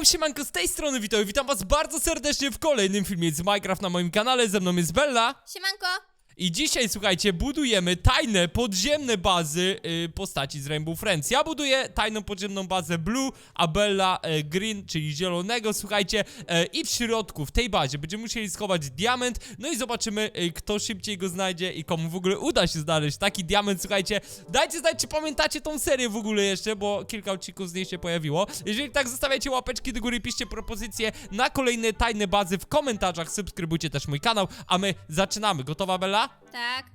Yo, siemanko, z tej strony witam, witam was bardzo serdecznie w kolejnym filmie z Minecraft na moim kanale, ze mną jest Bella Siemanko! I dzisiaj, słuchajcie, budujemy tajne, podziemne bazy y, postaci z Rainbow Friends. Ja buduję tajną podziemną bazę Blue, a Bella y, Green, czyli zielonego, słuchajcie, y, i w środku, w tej bazie, będziemy musieli schować diament, no i zobaczymy, y, kto szybciej go znajdzie i komu w ogóle uda się znaleźć taki diament, słuchajcie. Dajcie znać, czy pamiętacie tą serię w ogóle jeszcze, bo kilka odcinków z niej się pojawiło. Jeżeli tak, zostawiajcie łapeczki do góry, piszcie propozycje na kolejne tajne bazy w komentarzach, subskrybujcie też mój kanał, a my zaczynamy. Gotowa, Bella? Tak,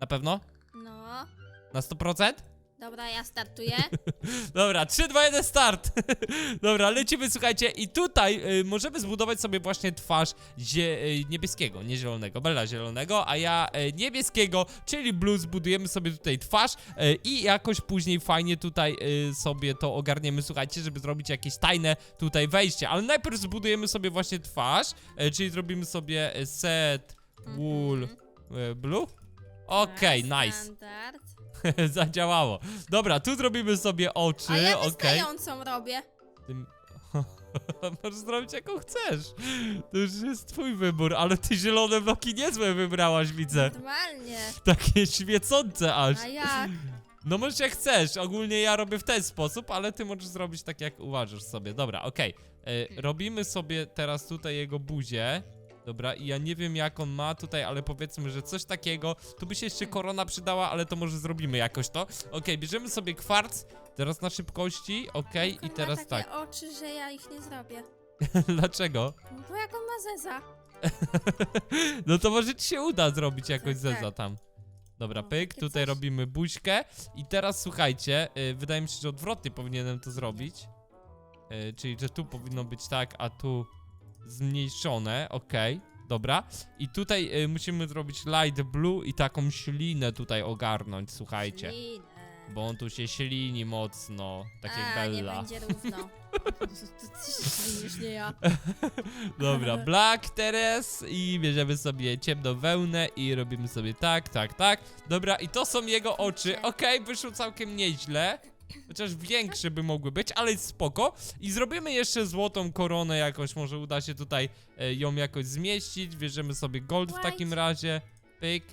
Na pewno? no. Na 100%? Dobra, ja startuję. Dobra, 3, 2, 1, start! Dobra, lecimy, słuchajcie, i tutaj y, możemy zbudować sobie właśnie twarz zie, y, niebieskiego, nie zielonego, Bella zielonego, a ja y, niebieskiego, czyli blue, zbudujemy sobie tutaj twarz y, i jakoś później fajnie tutaj y, sobie to ogarniemy, słuchajcie, żeby zrobić jakieś tajne tutaj wejście, ale najpierw zbudujemy sobie właśnie twarz, y, czyli zrobimy sobie y, set wool y, blue. Okej, Tak, nice. Standard. Zadziałało. Dobra, tu zrobimy sobie oczy, A ja okej. wystającą robię. Tym- Możesz zrobić jaką chcesz. To już jest twój wybór, ale ty zielone bloki niezłe wybrałaś, widzę. Normalnie. Takie świecące aż. A jak? No możesz jak chcesz. Ogólnie ja robię w ten sposób, ale ty możesz zrobić tak jak uważasz sobie. Dobra, okej. E, Robimy sobie teraz tutaj jego buzię. Dobra, i ja nie wiem jak on ma tutaj, ale powiedzmy, że coś takiego. Tu by się jeszcze korona przydała, ale to może zrobimy jakoś to. Okej, bierzemy sobie kwarc. Teraz na szybkości, okej, i On teraz ma takie tak. oczy, że ja ich nie zrobię. Dlaczego? No Bo jak on ma zeza. No to może ci się uda zrobić jakoś Tak, zeza tak. tam. Dobra, O, pyk, takie tutaj coś. robimy buźkę i teraz słuchajcie, y, wydaje mi się, że odwrotnie powinienem to zrobić. Y, czyli, że tu powinno być tak, a tu zmniejszone, okej, dobra. I tutaj y, musimy zrobić light blue i taką ślinę tutaj ogarnąć, słuchajcie. Ślinę. Bo on tu się ślini mocno, tak jak A, nie Bella. będzie równo. To ty się ślinisz, nie ja. Dobra, black teraz i bierzemy sobie ciemną wełnę i robimy sobie tak, tak, tak. Dobra, i to są jego oczy. Okej, wyszło całkiem nieźle. Chociaż większe by mogły być, ale jest spoko. I zrobimy jeszcze złotą koronę jakoś, może uda się tutaj e, ją jakoś zmieścić. Bierzemy sobie gold w takim razie. Pyk.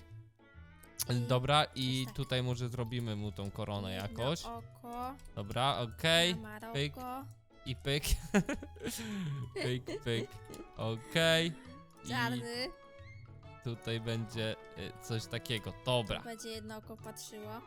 Dobra, i tak. tutaj może zrobimy mu tą koronę jakoś. Na oko, Dobra, okej. na pyk. I pyk. pyk, pyk. Okej. I Czarny. tutaj będzie y, coś takiego. Dobra. Będzie jedno oko patrzyło.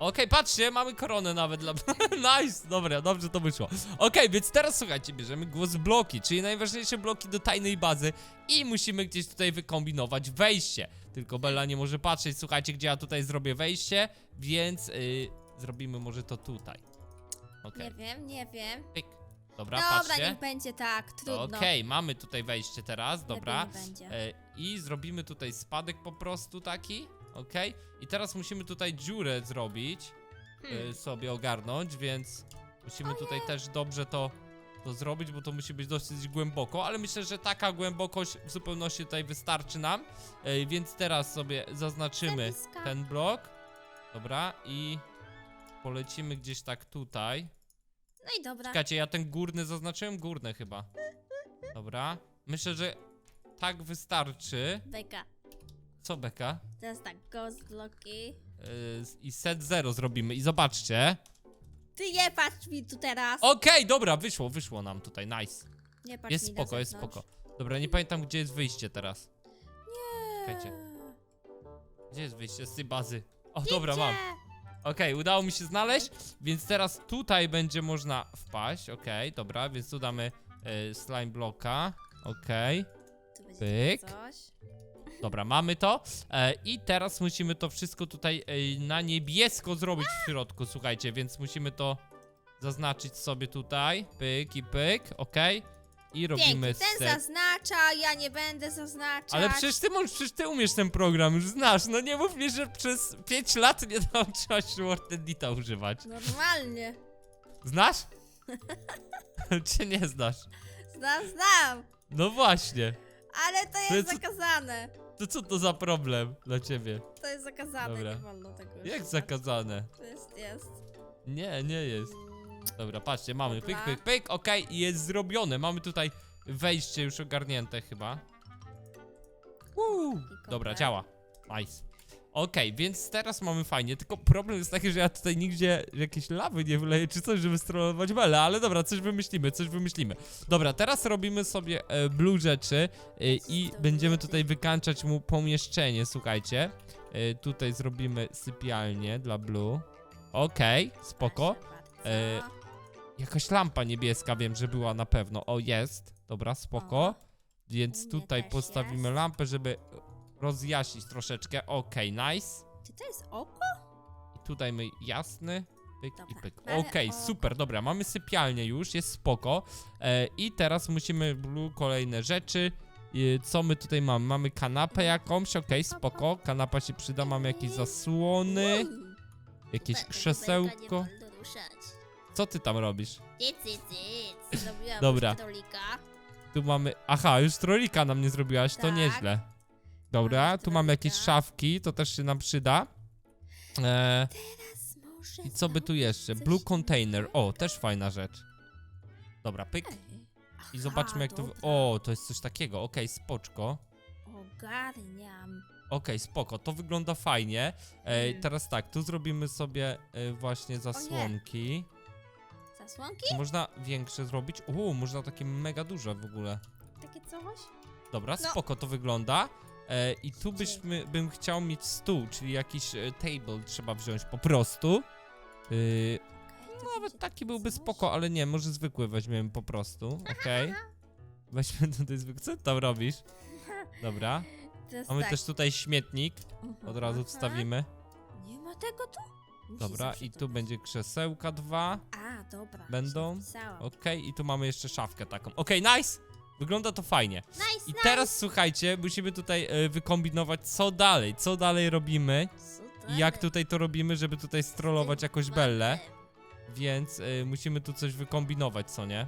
Okej, patrzcie, mamy koronę nawet dla... nice! Dobra, dobrze to wyszło. Okej, więc teraz słuchajcie, bierzemy głos bloki, czyli najważniejsze bloki do tajnej bazy i musimy gdzieś tutaj wykombinować wejście. Tylko Bella nie może patrzeć, słuchajcie, gdzie ja tutaj zrobię wejście, więc y, zrobimy może to tutaj. Okej, Nie wiem, nie wiem. pyk. Dobra, Dobra, patrzcie. niech będzie tak, trudno. Okej, mamy tutaj wejście teraz, dobra. Lepiej nie będzie. E, I zrobimy tutaj spadek po prostu taki, okej. I teraz musimy tutaj dziurę zrobić, Hmm. e, sobie ogarnąć, więc musimy tutaj też dobrze to, to zrobić, bo to musi być dosyć głęboko, ale myślę, że taka głębokość w zupełności tutaj wystarczy nam. E, więc teraz sobie zaznaczymy Zapiska. ten blok, dobra, i polecimy gdzieś tak tutaj. No i dobra. Czekajcie, ja ten górny zaznaczyłem? Górny chyba. Dobra. Myślę, że tak wystarczy. Beka. Co beka? Teraz tak, ghost bloki. Yy, I set 0 zrobimy. I zobaczcie. Ty nie patrz mi tu teraz. Okej, dobra, wyszło, wyszło nam tutaj. Nice. Nie patrz Jest mi na spoko, jest zewnątrz. spoko. Dobra, nie pamiętam, gdzie jest wyjście teraz. Nie. Czekajcie. Gdzie jest wyjście z tej bazy? O, dobra, mam. Gdzie? Okej, udało mi się znaleźć, więc teraz tutaj będzie można wpaść. Okej, dobra, więc tu damy yy, slime bloka. Okej. Tu będzie Pyk. coś. Dobra, mamy to. E, I teraz musimy to wszystko tutaj e, na niebiesko zrobić w środku, słuchajcie, więc musimy to zaznaczyć sobie tutaj. Pyk i pyk, okej. I robimy Pięknie, ten set. zaznacza, ja nie będę zaznaczać. Ale przecież ty, możesz, przecież ty umiesz ten program, już znasz. No nie mów mi, że przez 5 lat nie nauczyłaś się Word Edita używać. Normalnie. Znasz? Czy nie znasz? Znam, znam. No właśnie. Ale to To jest jest- zakazane. To co to za problem dla ciebie? To jest zakazane, Dobra. nie wolno tego Jak używać. zakazane? To jest, jest. Nie, nie jest. Dobra, patrzcie, mamy pyk, Dobra. pyk, pyk, okej, i jest zrobione. Mamy tutaj wejście już ogarnięte chyba. I Dobra, działa. Nice. Okej, więc teraz mamy fajnie, tylko problem jest taki, że ja tutaj nigdzie jakieś lawy nie wleję czy coś, żeby strollować Belę, ale dobra, coś wymyślimy, coś wymyślimy. Dobra, teraz robimy sobie e, blue rzeczy e, i będziemy będzie? tutaj wykańczać mu pomieszczenie, słuchajcie. E, tutaj zrobimy sypialnię dla blue. Okej, spoko. Proszę bardzo. E, Jakaś lampa niebieska wiem, że była na pewno. O, jest. Dobra, spoko. Więc tutaj postawimy lampę, żeby rozjaśnić troszeczkę. Okej, nice. Czy to jest oko? I tutaj my jasny. Pyk i Dobra, pyk. ale Okej, o- super, dobra, mamy sypialnię już, jest spoko. E, I teraz musimy blue kolejne rzeczy. E, co my tutaj mamy? Mamy kanapę jakąś, okej, spoko. Kanapa się przyda, mamy jakieś zasłony, jakieś krzesełko. Nie wolno ruszać. Co ty tam robisz? Nic, nic, nic. Zrobiłam Dobra. już królika. Tu mamy. Aha, już trolika nam nie zrobiłaś, to Tak. nieźle. Dobra, tu mamy jakieś szafki, to też się nam przyda. E, Teraz może I co by tu jeszcze? Blue container. O, też fajna rzecz. Dobra, pyk. I zobaczmy jak to. wy-. O, to jest coś takiego. Okej, spoczko. Ogarniam. Okej, spoko, to wygląda fajnie. E, Mm. teraz tak, tu zrobimy sobie e, właśnie zasłonki. Zasłonki? Można większe zrobić. Uuu, można takie mega duże w ogóle. Takie coś? Dobra, No. spoko to wygląda. E, I tu byśmy, bym chciał mieć stół, czyli jakiś e, table trzeba wziąć po prostu. Okej, to nawet taki byłby spoko, ale nie, może zwykły weźmiemy po prostu, okej. Weźmy tutaj zwykły. Co tam robisz? Dobra. Mamy tak. też tutaj śmietnik, od razu Mhm. wstawimy. Nie ma tego tu? Dobra, i tu będzie krzesełka dwa. A, dobra. Będą? Okej, i tu mamy jeszcze szafkę taką. Okej, nice! Wygląda to fajnie. Nice, I nice. teraz słuchajcie, musimy tutaj e, wykombinować co dalej, co dalej robimy. I jak tutaj to robimy, żeby tutaj strollować jakoś Bellę. Więc y, musimy tu coś wykombinować, co nie?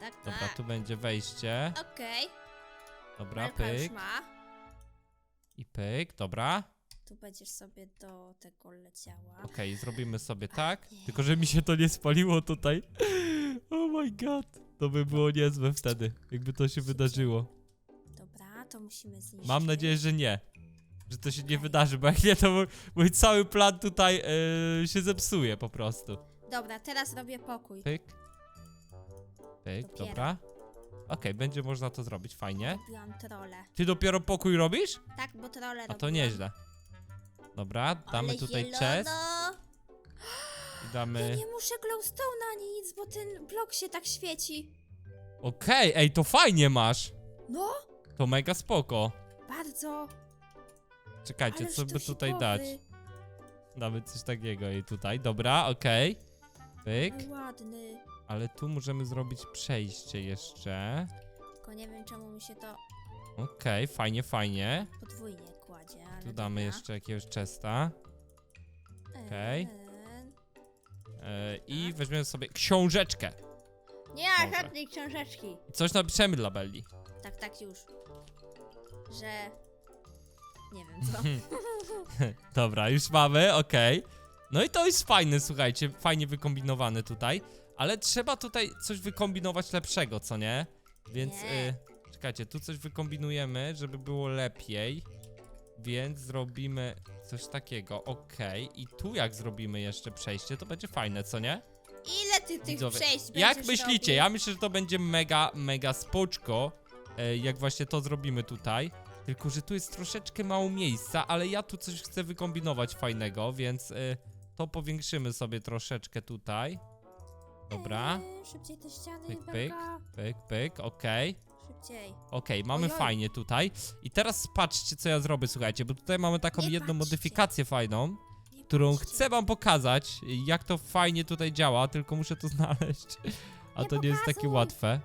Tak, Dobra, tak. tu będzie wejście. Okej. Dobra, już pyk ma. i pyk, dobra. Tu będziesz sobie do tego leciała. Okej, zrobimy sobie tak. Tylko, że mi się to nie spaliło tutaj. Oh my god. To by było niezłe wtedy, jakby to się wydarzyło. Dobra, to musimy zniszczyć. Mam nadzieję, że nie. Że to się nie wydarzy, bo jak nie, to mój, mój cały plan tutaj y, się zepsuje po prostu. Dobra, teraz robię pokój. Pyk. Pyk, Dopiero. dobra. Okej, będzie można to zrobić, fajnie. Robiłam trole. Ty dopiero pokój robisz? Tak, bo trole A to robiłam. nieźle. Dobra, damy Ale tutaj zielono. chest i Ja damy... nie muszę glowstone'a ani nic, bo ten blok się tak świeci. Okej, ej, to fajnie masz. No, To mega spoko. bardzo. Czekajcie, Ależ co by tutaj dać? Damy coś takiego i tutaj, dobra, okej. Pyk, Ale ładny. ale tu możemy zrobić przejście jeszcze. Tylko nie wiem, czemu mi się to Okej, fajnie, fajnie. podwójnie kładzie, ale Tu damy dobra. jeszcze jakiegoś chesta. okej. Eee, E, I weźmiemy sobie książeczkę. Nie, Może. żadnej książeczki. Coś napiszemy dla Belli. Tak, tak już. Że... Nie wiem co. Dobra, już mamy, okej. No i to jest fajne, słuchajcie, fajnie wykombinowane tutaj. Ale trzeba tutaj coś wykombinować lepszego, co nie? Więc, Nie. y, czekajcie, tu coś wykombinujemy, żeby było lepiej. Więc zrobimy coś takiego, okej. I tu jak zrobimy jeszcze przejście, to będzie fajne, co nie? Ile ty tych Widzowie, przejść Jak będziesz myślicie? Ja myślę, że to będzie mega, mega spoczko, e, jak właśnie to zrobimy tutaj. Tylko, że tu jest troszeczkę mało miejsca, ale ja tu coś chcę wykombinować fajnego, więc e, to powiększymy sobie troszeczkę tutaj. Dobra, Eee, szybciej te ściany, Pyk, pyk. Belka. pyk, pyk, okej. Szybciej. Okej, mamy Ojoj. fajnie tutaj. I teraz patrzcie, co ja zrobię, słuchajcie, bo tutaj mamy taką Nie jedną patrzcie. modyfikację fajną, Nie którą patrzcie. chcę wam pokazać, jak to fajnie tutaj działa, tylko muszę to znaleźć. A Nie to nie jest takie pokazuj. łatwe.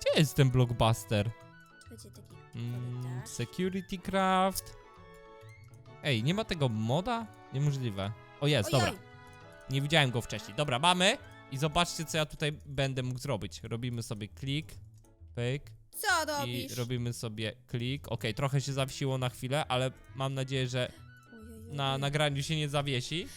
Gdzie jest ten blockbuster? Będzie taki Mm, korytarz. security craft. Ej, nie ma tego moda? Niemożliwe. O jest, Ojoj. dobra. Nie widziałem go wcześniej. Dobra, mamy. I zobaczcie, co ja tutaj będę mógł zrobić. Robimy sobie klik, pyk Co i robisz? robimy sobie klik. Okej, trochę się zawiesiło na chwilę, ale mam nadzieję, że na nagraniu się nie zawiesi.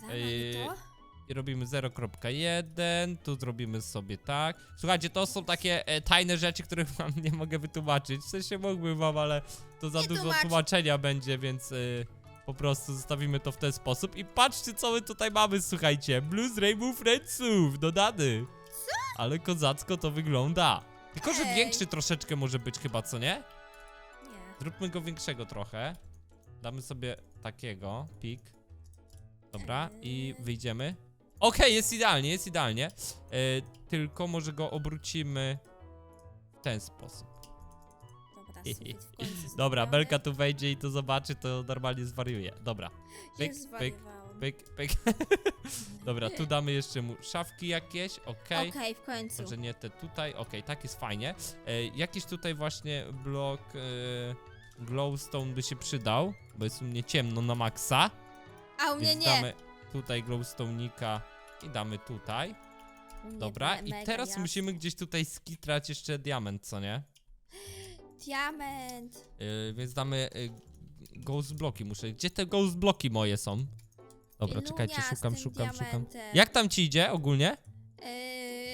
Dobra, Yy, mamy to. I robimy 0.1, tu zrobimy sobie tak. Słuchajcie, to są takie e, tajne rzeczy, których wam nie mogę wytłumaczyć. W sensie mógłbym wam, ale to za Nie dużo tłumacz. tłumaczenia będzie, więc e, po prostu zostawimy to w ten sposób. I patrzcie, co my tutaj mamy, słuchajcie. Blues Rainbow Friendsów, dodany. Ale kozacko to wygląda. Tylko, że Ej. większy troszeczkę może być chyba, co nie? Nie. Zróbmy go większego trochę. Damy sobie takiego, pik. Dobra, i wyjdziemy. Okej, jest idealnie, jest idealnie. E, tylko może go obrócimy w ten sposób. Dobra, sufit w końcu Dobra, zrobiony. Belka tu wejdzie i to zobaczy, to normalnie zwariuje. Dobra, pyk, Już pyk, zwariowałam. Pyk, pyk. Dobra, tu damy jeszcze mu szafki jakieś, okej. Okej, w końcu. Może nie te tutaj, okej, tak jest fajnie. E, jakiś tutaj właśnie blok e, glowstone by się przydał, bo jest u mnie ciemno na maksa. A u mnie Więc nie. damy tutaj glowstone'nika i damy tutaj. U mnie Dobra, i mega teraz jasno. musimy gdzieś tutaj skitrać jeszcze diament, co nie? Diament. Yy, więc damy yy, ghost bloki muszę. Gdzie te ghost bloki moje są? Dobra, czekajcie, z szukam, tym szukam, szukam. diamentem. Jak tam ci idzie ogólnie?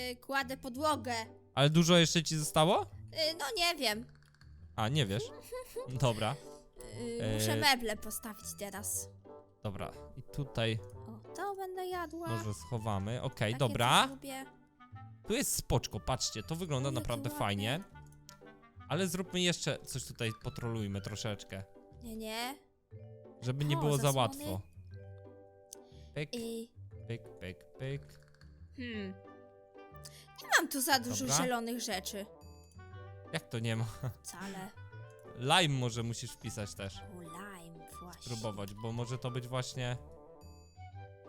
Yy, kładę podłogę. Ale dużo jeszcze ci zostało? Yy, no nie wiem. A, nie wiesz. Dobra, Yy, muszę Eee. meble postawić teraz. dobra. I tutaj O, to będę jadła. może schowamy. Okej, Takie dobra. coś lubię. Tu jest spoczko, patrzcie, to wygląda naprawdę ładne. fajnie. Ale zróbmy jeszcze coś tutaj, potrolujmy troszeczkę. Nie, nie. Żeby nie O, było za zasłony. łatwo. Pyk, I... pyk, pyk, pyk. Hmm. Nie mam tu za dużo Dobra. zielonych rzeczy. Jak to nie ma? Wcale. Lime może musisz wpisać też. O, lime właśnie. Spróbować, bo może to być właśnie...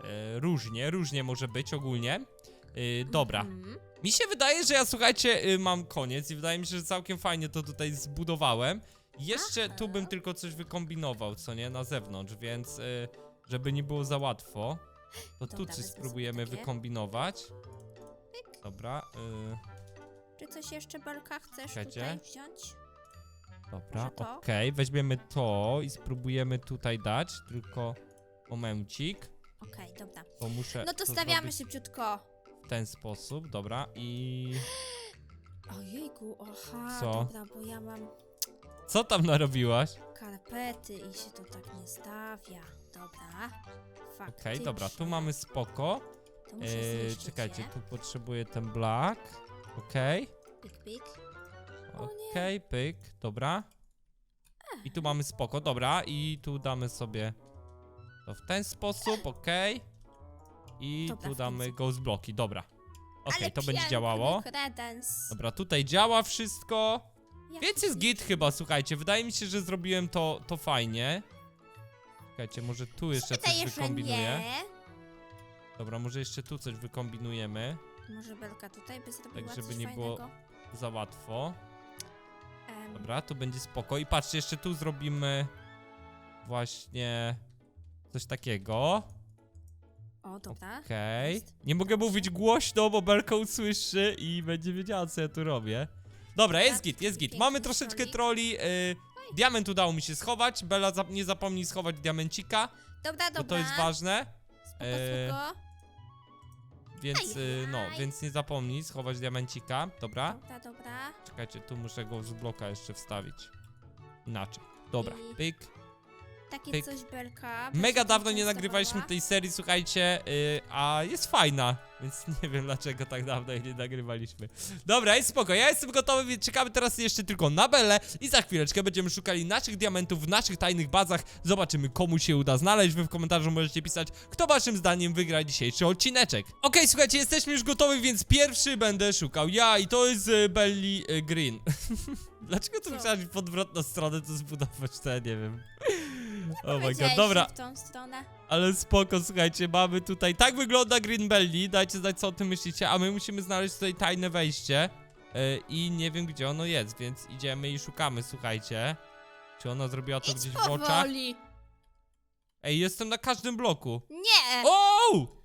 E, różnie, różnie może być ogólnie. E, dobra. Mhm. Mi się wydaje, że ja słuchajcie, y, mam koniec i wydaje mi się, że całkiem fajnie to tutaj zbudowałem. Jeszcze Aha. tu bym tylko coś wykombinował, co nie, na zewnątrz, więc y, żeby nie było za łatwo, to tu coś wezmę spróbujemy takie. wykombinować. Pyk. Dobra, y, Czy coś jeszcze, Belka, chcesz Czekajcie. tutaj wziąć? dobra, Może to? okej, weźmiemy to i spróbujemy tutaj dać, tylko momencik, Okej, dobra. bo muszę No to stawiamy zrobić szybciutko. w ten sposób, dobra, i Ojejku, aha, Co? dobra, bo ja mam co tam narobiłaś? Karpety i się to tak nie stawia. Dobra. Okej, dobra, tu Faktycznie. mamy spoko. To muszę Eee, zniszczyć, czekajcie, tu potrzebuję ten black. Okej, Pik, pik. O nie. okej, pyk, dobra. I tu mamy spoko, dobra. I tu damy sobie to w ten sposób, okej. I Dobra, tu w damy końcu. ghost bloki, dobra. Okej, Ale to będzie piękny działało. Kredens. Dobra, tutaj działa wszystko. Więc jest git chyba, słuchajcie. Wydaje mi się, że zrobiłem to, to fajnie. Czekajcie, może tu jeszcze coś Wydaje, że wykombinuję. nie. Dobra, może jeszcze tu coś wykombinujemy. Może Belka tutaj by zrobiła Tak, żeby coś nie było- fajnego. Za łatwo. Em, Dobra, tu będzie spoko. I patrzcie, jeszcze tu zrobimy właśnie coś takiego. O, dobra. Okej. Jest. Nie mogę mówić głośno, bo Belka usłyszy i będzie wiedziała, co ja tu robię. Dobra, jest git, jest git. Mamy troszeczkę troli. Y, diament udało mi się schować. Bela, zap- nie zapomnij schować diamencika, Dobra, dobra. bo to jest ważne. Spoko, E, spoko. Więc, y, no, więc nie zapomnij schować diamencika. Dobra. Dobra, dobra. Czekajcie, tu muszę go z bloka jeszcze wstawić. Inaczej. Dobra, pyk. Takie Pyk. coś Belka. Mega się dawno nie nagrywaliśmy tej serii, słuchajcie, yy, a jest fajna, więc nie wiem dlaczego tak dawno jej nie nagrywaliśmy. Dobra, jest spoko, ja jestem gotowy, więc czekamy teraz jeszcze tylko na Belę i za chwileczkę będziemy szukali naszych diamentów w naszych tajnych bazach. Zobaczymy komu się uda znaleźć, wy w komentarzu możecie pisać, kto waszym zdaniem wygra dzisiejszy odcineczek. Okej, słuchajcie, jesteśmy już gotowi, więc pierwszy będę szukał ja i to jest y, Belly y, Green. Dlaczego tu Co? musiałaś w podwrotną stronę to zbudować, to ja nie wiem. Oh my god, dobra. w tą stronę. Ale spoko, słuchajcie, mamy tutaj. Tak wygląda Green Belly. Dajcie znać, co o tym myślicie. A my musimy znaleźć tutaj tajne wejście. Yy, I nie wiem, gdzie ono jest, więc idziemy i szukamy, słuchajcie. Czy ona zrobiła to Idź gdzieś w oczach? powoli. Ej, jestem na każdym bloku. Nie! O!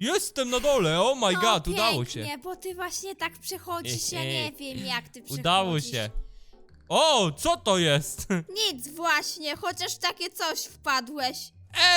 Jestem na dole, oh my no, god, udało się. pięknie, bo ty właśnie tak przechodzisz, ja nie wiem jak ty przechodzisz. Udało się. O, co to jest? Nic właśnie, chociaż takie coś wpadłeś.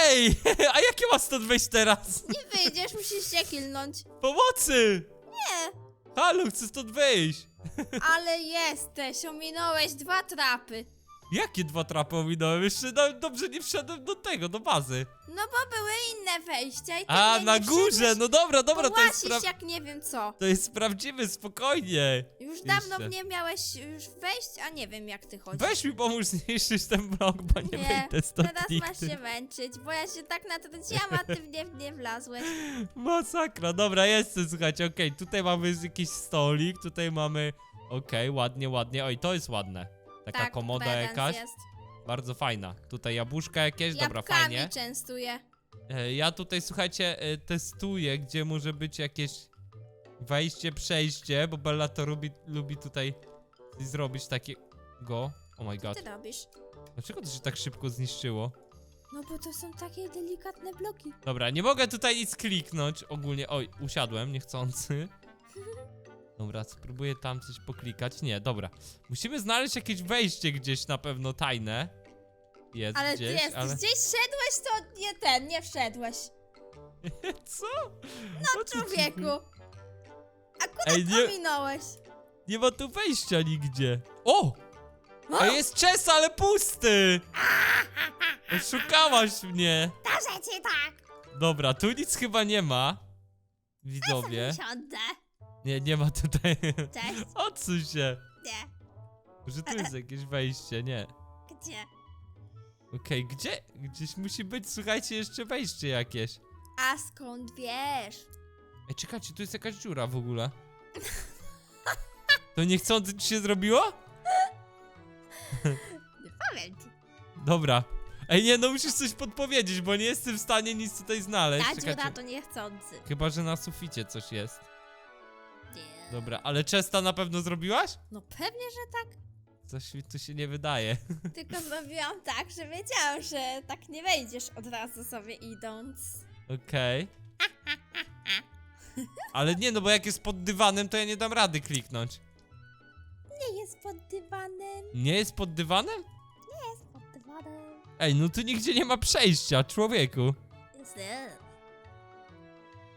Ej, a jakie masz stąd wejść teraz? Nie wyjdziesz, musisz się kilnąć. Pomocy! Nie, Halo, chcę stąd wyjść. ale jesteś, ominąłeś dwa trapy. Jakie dwa trapy ominąłem? Jeszcze no, dobrze nie wszedłem do tego, do bazy. No bo były inne wejścia i ty A, mnie na nie górze, no dobra, dobra, to jest, spra- jak nie wiem co. to jest sprawdzimy, spokojnie. Już dawno Jeszcze. mnie miałeś już wejść, a nie wiem jak ty chodzisz. Weź mi pomóż zniszczyć ten blok, bo nie, Nie, wyjdę stąd teraz nigdy. masz się męczyć, bo ja się tak natrąciłam, a ty w nie, w nie wlazłeś. Masakra, dobra, jestem, słuchajcie, okej, tutaj mamy jakiś stolik, tutaj mamy, okej, ładnie, ładnie, oj, to jest ładne. Taka tak, komoda jakaś, jest. bardzo fajna. Tutaj jabłuszka jakieś, dobra, Jabłkami fajnie. częstuję. E, Ja tutaj, słuchajcie, e, testuję, gdzie może być jakieś wejście, przejście, bo Bella to lubi, lubi tutaj zrobić takiego. Oh my Co god. ty robisz? Dlaczego to się tak szybko zniszczyło? No bo to są takie delikatne bloki. Dobra, nie mogę tutaj nic kliknąć ogólnie. Oj, usiadłem niechcący. Dobra, spróbuję tam coś poklikać. Nie, dobra. Musimy znaleźć jakieś wejście gdzieś na pewno tajne. Jest Ale ty gdzieś, jesteś, ale... gdzieś szedłeś, to nie ten, nie wszedłeś. Co? No ci człowieku. Akurat Ej, nie- ominąłeś. Nie ma tu wejścia nigdzie. O! A jest czes, ale pusty! Oszukałaś mnie. Darzę ci tak. Dobra, tu nic chyba nie ma. Widzowie. Siądę. Nie, nie ma tutaj. Cześć. Odsuń się. Nie. Że tu jest jakieś wejście, nie. Gdzie? Okej, gdzie? Gdzieś musi być, słuchajcie, jeszcze wejście jakieś. A skąd wiesz? Ej, czekajcie, tu jest jakaś dziura w ogóle. To niechcący ci się zrobiło? Nie powiem ci. Dobra. Ej, nie, no musisz coś podpowiedzieć, bo nie jestem w stanie nic tutaj znaleźć. Ta dziura Czekajcie. to niechcący. Chyba, że na suficie coś jest. Nie. Dobra, ale Chesta na pewno zrobiłaś? No pewnie, że tak. Coś mi tu się nie wydaje. Tylko zrobiłam tak, że wiedziałam, że tak nie wejdziesz od razu sobie idąc. Okej. Ale nie, no bo jak jest pod dywanem, to ja nie dam rady kliknąć. Nie jest pod dywanem. Nie jest pod dywanem? Jest pod dywanem. Ej, no tu nigdzie nie ma przejścia, człowieku. Jest, jest.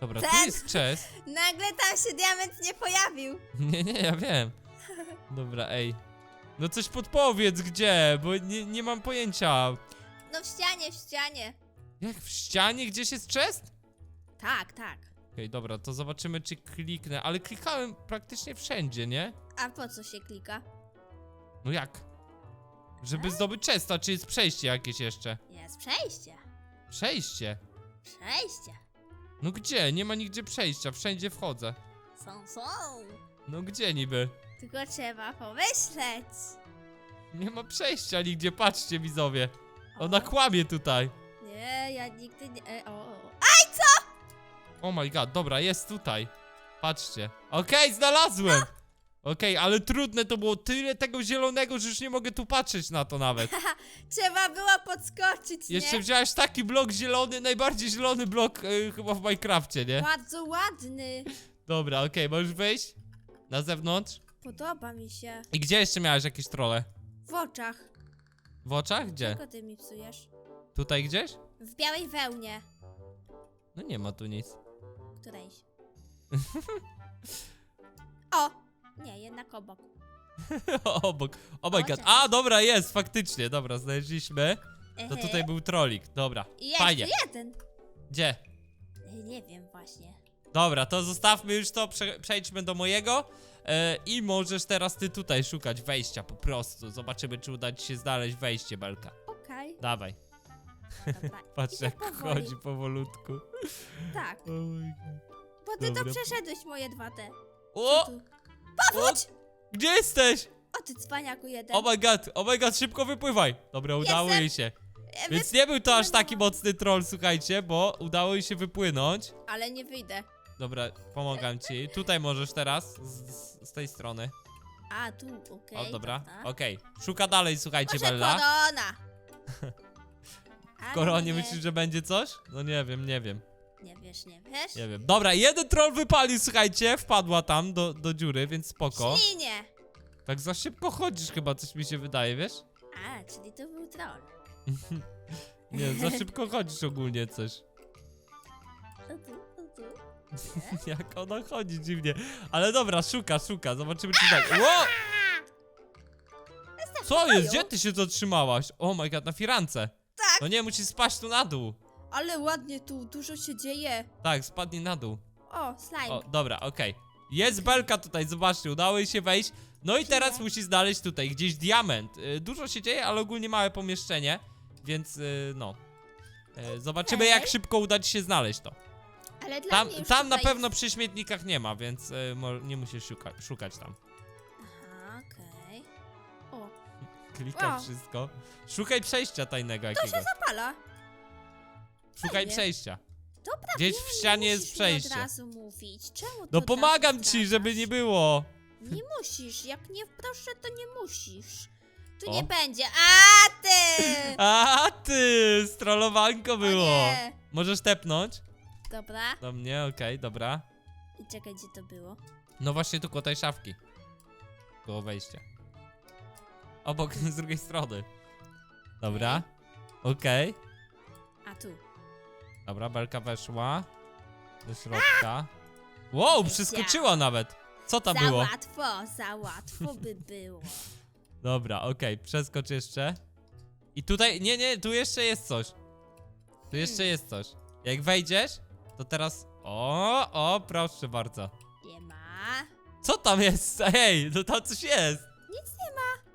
Dobra, tu Ten. jest chest. Nagle tam się diament nie pojawił. Nie, nie, ja wiem. Dobra, ej. No coś podpowiedz, gdzie, bo nie, nie mam pojęcia. No w ścianie, w ścianie. Jak w ścianie gdzieś jest chest? Tak, tak. Okej, dobra, to zobaczymy, czy kliknę. Ale klikałem praktycznie wszędzie, nie? A po co się klika? No jak? Żeby zdobyć chesta, czy jest przejście jakieś jeszcze? Jest przejście. Przejście? Przejście. No gdzie? Nie ma nigdzie przejścia, wszędzie wchodzę. Są, są. No gdzie niby? Tylko trzeba pomyśleć. Nie ma przejścia nigdzie, patrzcie widzowie. O. Ona kłamie tutaj. Nie, ja nigdy nie... E, o, o. Oh my god, dobra, jest tutaj. Patrzcie. Okej, znalazłem! Okej, ale trudne to było tyle tego zielonego, że już nie mogę tu patrzeć na to nawet. Trzeba było podskoczyć, Jeszcze nie? wziąłeś taki blok zielony, najbardziej zielony blok y, chyba w Minecrafcie, nie? Bardzo ładny. Dobra, okej, możesz wyjść? Na zewnątrz? Podoba mi się. I gdzie jeszcze miałeś jakieś trole? W oczach. W oczach? Gdzie? Czego ty mi psujesz? Tutaj gdzieś? W białej wełnie. No nie ma tu nic. Którejś. O! Nie, jednak obok. Obok. Oh my god. A, dobra, jest, faktycznie. Dobra, znaleźliśmy. To tutaj był trolik. Dobra. I jeszcze Fajnie. jeden. Gdzie? Nie wiem właśnie. Dobra, to zostawmy już to, prze przejdźmy do mojego. E, I możesz teraz ty tutaj szukać wejścia po prostu. Zobaczymy, czy uda ci się znaleźć wejście, Belka. Okej. Dawaj. Dobra. Patrz, jak powoli. chodzi powolutku. Tak. Oh. Bo ty Dobra. to przeszedłeś moje dwa te. O! Tu. O! Gdzie jesteś? O ty cwaniaku jeden. Oh my god, oh my god, szybko wypływaj. Dobra, udało Jestem. jej się. E, Więc wy... nie był to aż taki mocny troll, słuchajcie, bo udało jej się wypłynąć. Ale nie wyjdę. Dobra, pomagam ci. Tutaj możesz teraz, z, z, z tej strony. A, tu, okej. o, dobra, okej. Szuka dalej, słuchajcie, Może Bella. korona. W koronie nie, myślisz, że będzie coś? No nie wiem, nie wiem, Nie wiesz, nie wiesz? nie wiem. Dobra, jeden troll wypalił, słuchajcie, wpadła tam do, do dziury, więc spoko. Ślinie. Tak za szybko chodzisz chyba, coś mi się wydaje, wiesz? A, czyli to był troll. Nie, za szybko chodzisz ogólnie coś. O tu, o tu. Jak ona chodzi dziwnie. Ale dobra, szuka, szuka. Zobaczymy czy tak. Ło! Co jest? Gdzie ty się zatrzymałaś? Oh my god, na firance. Tak. No nie, musisz spaść tu na dół. Ale ładnie tu, dużo się dzieje. Tak, spadnij na dół. O, slime. O, dobra, okej. Jest belka tutaj, zobaczcie, udało jej się wejść. No i teraz musi znaleźć tutaj gdzieś diament. Y, Dużo się dzieje, ale ogólnie małe pomieszczenie, więc y, no. Y, Zobaczymy, Okej. jak szybko uda ci się znaleźć to. Ale dla Tam, mnie już tam na tutaj pewno przy śmietnikach nie ma, więc y, mo- nie musisz szuka szukać tam. Aha, okej. O, Klika Wow. wszystko. Szukaj przejścia tajnego to się jakiegoś. zapala. Szukaj przejścia. Dobra, Gdzieś wiem, w nie ścianie jest musisz mi przejście. od razu mówić. Czemu No pomagam ci, żeby nie było. Nie musisz, jak nie proszę, to nie musisz. Tu O. nie będzie. A ty! A ty, strollowanko O było. nie. Możesz tepnąć? Dobra. Do mnie, okej, dobra. I czekaj, gdzie to było? No właśnie tu koło tej szafki. Koło wejścia. Obok, z drugiej strony. Dobra. Okej. A tu. Dobra, belka weszła. Do środka. Wow, przeskoczyła nawet. Co tam za było? łatwo, za łatwo by było. Dobra, okej, przeskocz jeszcze. I tutaj, nie, nie, tu jeszcze jest coś. Tu jeszcze Hmm. jest coś. Jak wejdziesz, to teraz... O, o, proszę bardzo. Nie ma. Co tam jest? Hej, no tam coś jest. Nic nie ma.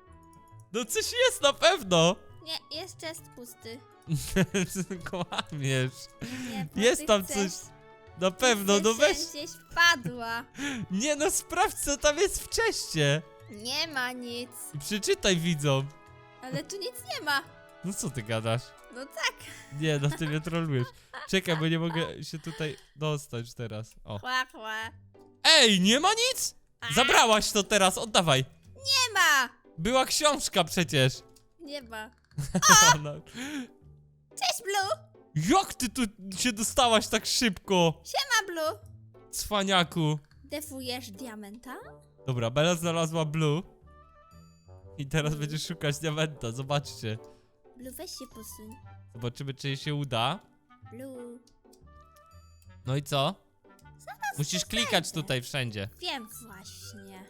No coś jest na pewno. Nie, jest chest pusty. Kłamiesz. Nie, bo Jest ty tam chcesz, coś. Na pewno, ty no weź. gdzieś wpadła. Nie no, sprawdź co tam jest w czeście. Nie ma nic. I przeczytaj widzom. Ale tu nic nie ma. No co ty gadasz? No tak. Nie, no ty mnie trolujesz. Czekaj, bo nie mogę się tutaj dostać teraz. O. Chła, chła. Ej, nie ma nic? Zabrałaś to teraz, oddawaj. Nie ma. Była książka przecież. Nie ma. No. Cześć, Blue. Jak ty tu się dostałaś tak szybko? Siema, Blue. Cwaniaku. Defujesz diamenta? Dobra, Bella znalazła Blue. I teraz będziesz szukać diamenta, zobaczcie. Blue, weź się posuń. Zobaczymy, czy jej się uda. Blue. No i co? Musisz klikać tutaj wszędzie. Wiem właśnie.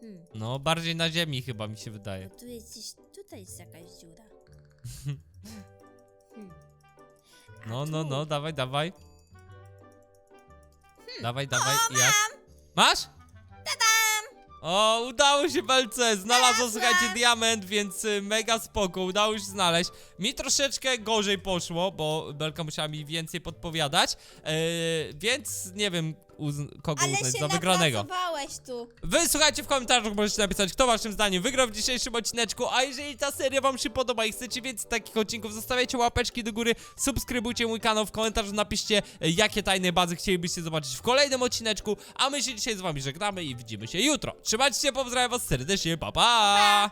Hmm. No, bardziej na ziemi chyba mi się wydaje. Tu jest gdzieś, tutaj jest jakaś dziura. No, no, no, dawaj, dawaj. Hmm. Dawaj, dawaj. Jak? Masz? O, udało się Belce, znalazło, słuchajcie, diament, więc y, mega spoko, udało się znaleźć. Mi troszeczkę gorzej poszło, bo Belka musiała mi więcej podpowiadać, e, więc nie wiem uz- kogo Ale uznać się za wygranego. napracowałeś tu. Wy słuchajcie w komentarzach, możecie napisać, kto waszym zdaniem wygrał w dzisiejszym odcineczku, a jeżeli ta seria wam się podoba i chcecie więcej takich odcinków, zostawiajcie łapeczki do góry, subskrybujcie mój kanał, w komentarzu napiszcie, e, jakie tajne bazy chcielibyście zobaczyć w kolejnym odcineczku, a my się dzisiaj z wami żegnamy i widzimy się jutro. Trzymajcie się, pozdrawiam was serdecznie, pa pa!